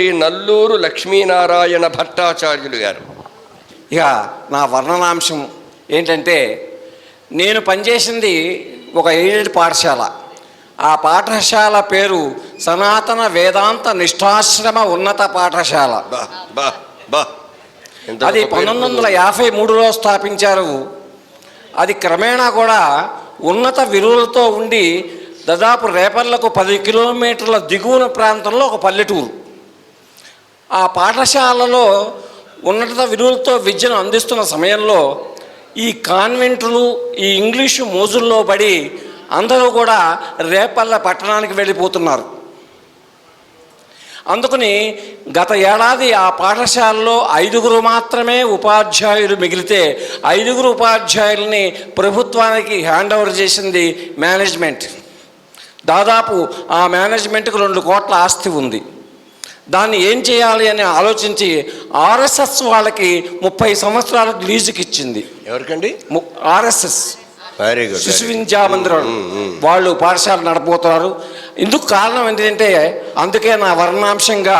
శ్రీ నల్లూరు లక్ష్మీనారాయణ భట్టాచార్యులు గారు. ఇక నా వర్ణనాంశం ఏంటంటే నేను పనిచేసింది ఒక ఎయిడెడ్ పాఠశాల. ఆ పాఠశాల పేరు సనాతన వేదాంత నిష్ఠాశ్రమ ఉన్నత పాఠశాల. అది పంతొమ్మిది వందల యాభై మూడులో స్థాపించారు. అది క్రమేణా కూడా ఉన్నత విలువలతో ఉండి దాదాపు రేపర్లకు పది కిలోమీటర్ల దిగువన ప్రాంతంలో ఒక పల్లెటూరు. ఆ పాఠశాలలో ఉన్నత విలువలతో విద్యను అందిస్తున్న సమయంలో ఈ కాన్వెంట్లు ఈ ఇంగ్లీషు మోజుల్లో పడి అందరూ కూడా రేపల్ల పట్టణానికి వెళ్ళిపోతున్నారు. అందుకని గత ఏడాది ఆ పాఠశాలలో ఐదుగురు మాత్రమే ఉపాధ్యాయులు మిగిలితే ఐదుగురు ఉపాధ్యాయుల్ని ప్రభుత్వానికి హ్యాండ్ ఓవర్ చేసింది మేనేజ్మెంట్. దాదాపు ఆ మేనేజ్మెంట్కు రెండు కోట్ల ఆస్తి ఉంది. దాన్ని ఏం చేయాలి అని ఆలోచించి ఆర్ఎస్ఎస్ వాళ్ళకి ముప్పై సంవత్సరాలకు లీజుకి ఇచ్చింది. ఎవరికండి? ఆర్ఎస్ఎస్. వెరీ గుడ్ శిశు విద్యా మందిరం వాళ్ళు పాఠశాల నడపోతున్నారు ఇందుకు కారణం ఏంటంటే అందుకే నా వర్ణాంశంగా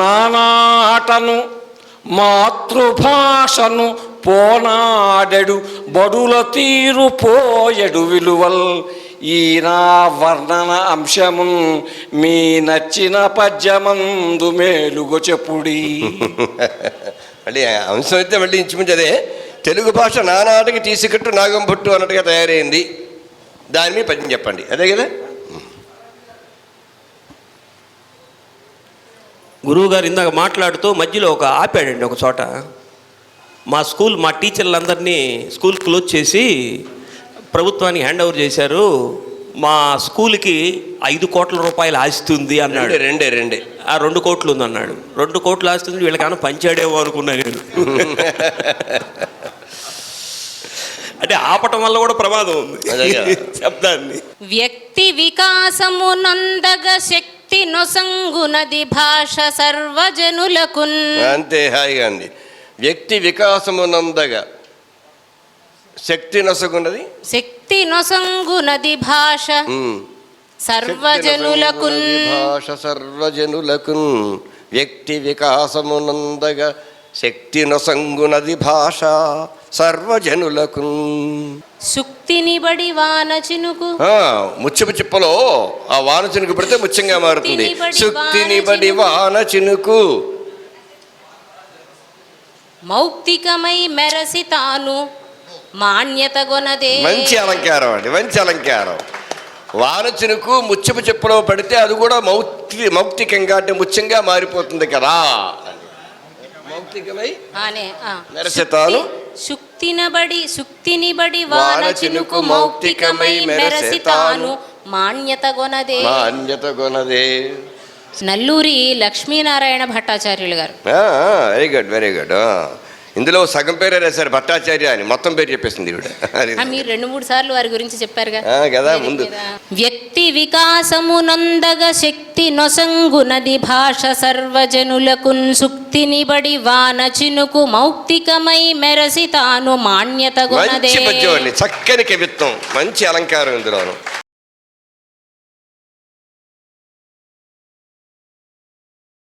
నానాటను మాతృభాషను పోనాడెడు బడుల తీరు పోయెడు విలువల్. ఈ నా వర్ణన అంశమున్ మీ నచ్చిన పద్యమందు మేలుగొ చెప్పుడి. మళ్ళీ అంశం అయితే మళ్ళీ ఇంచుమించు అదే. తెలుగు భాష నానాటికి తీసికట్టు నాగం భట్టు అన్నట్టుగా తయారైంది. దాని మీద పద్యం చెప్పండి. అదే కదా? గురువుగారు ఇందాక మాట్లాడుతూ మధ్యలో ఒక ఆపాడండి ఒక చోట. మా స్కూల్ మా టీచర్లందరినీ స్కూల్ క్లోజ్ చేసి ప్రభుత్వానికి హ్యాండ్ ఓవర్ చేశారు. మా స్కూల్కి ఐదు కోట్ల రూపాయలు ఆస్తి ఉంది అన్నాడు. రెండే రెండే ఆ రెండు కోట్లు ఉంది అన్నాడు రెండు కోట్లు ఆస్తి ఉంది వీళ్ళకన్నా పంచాడేమో అనుకున్నా నేను. అంటే ఆపటం వల్ల కూడా ప్రమాదం ఉంది. శబ్దాన్ని. వ్యక్తి వికాసమునందగ శక్తి నొసంగునది భాష సర్వజనులకున్. అంతే హాయిగా అంది. వ్యక్తి వికాసమునందగా శక్తి నొసగున్నది? శక్తి నొసంగునది భాష. ఉమ్. సర్వజనులకున్ భాష సర్వజనులకు వ్యక్తి వికాసమునందగా శక్తి నొసంగునది భాష సర్వజనులకు సుక్తిని బడి వాన చినుకు. ఆ, ముచ్చపు చిప్పలో ఆ వాన చినుకు పెడితే ముత్యంగా మారుతుంది. సుక్తిని బడి. వాన చినుకు. మౌక్తికమై మెరసి తాను మాన్యత గొనదే మంచి అలంకారం అండి మంచి అలంకారం. వాన చినుకు ముచ్చపు చెప్పులో పడితే అది కూడా మౌక్తి మౌక్తికంగా అంటే ముత్యంగా మారిపోతుంది కదా మౌక్తికమై. మెరసితాను. సుక్తిన బడి సుక్తిని బడి వాన వాన చినుకు చినుకు మౌక్తికమై మౌక్తికమై మెరసి మెరసి తాను తాను మాన్యత గొనదే మా అన్యత కొనదే నల్లూరి లక్ష్మీనారాయణ భట్టాచార్యులు గారు. వెరీ గుడ్ వెరీ గుడ్ ఇందులో సగం పేరే రాశారు భట్టాచార్య అని. మొత్తం పేరు చెప్పేసింది ఈవిడ. మీరు రెండు మూడు సార్లు వారి గురించి చెప్పారుగా. ఆ, కదా, ముందు. వ్యక్తి వికాసమునందగ శక్తి నొసంగునది భాష సర్వజనులకున్ సుక్తిని బడి వాన చినుకు మౌక్తికమై మెరసి తాను మాన్యత చక్కని కవిత్వం. మంచి అలంకారం ఇందులోను.